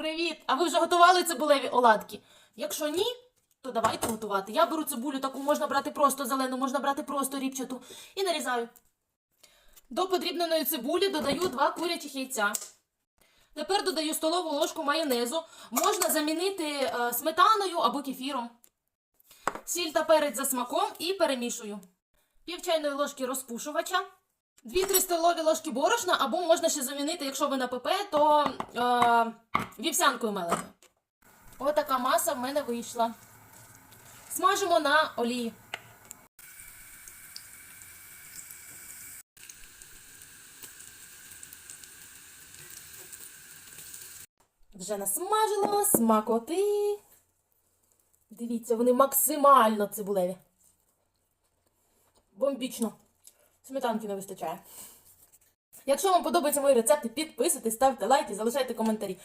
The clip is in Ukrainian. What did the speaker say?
Привіт! А ви вже готували цибулеві оладки? Якщо ні, то давайте готувати. Я беру цибулю, таку можна брати просто зелену, можна брати просто ріпчату і нарізаю. До подрібненої цибулі додаю два курячих яйця. Тепер додаю столову ложку майонезу. Можна замінити е, сметаною або кефіром. Сіль та перець за смаком і перемішую. Пів чайної ложки розпушувача. 2-3 столові ложки борошна, або можна ще замінити, якщо ви на ПП, то е, вівсянкою меленою. Отака маса в мене вийшла. Смажимо на олії. Вже насмажило, смакоти. Дивіться, вони максимально цибулеві. Бомбічно. Сметанки не вистачає. Якщо вам подобаються мої рецепти, підписуйтесь, ставте лайки, залишайте коментарі.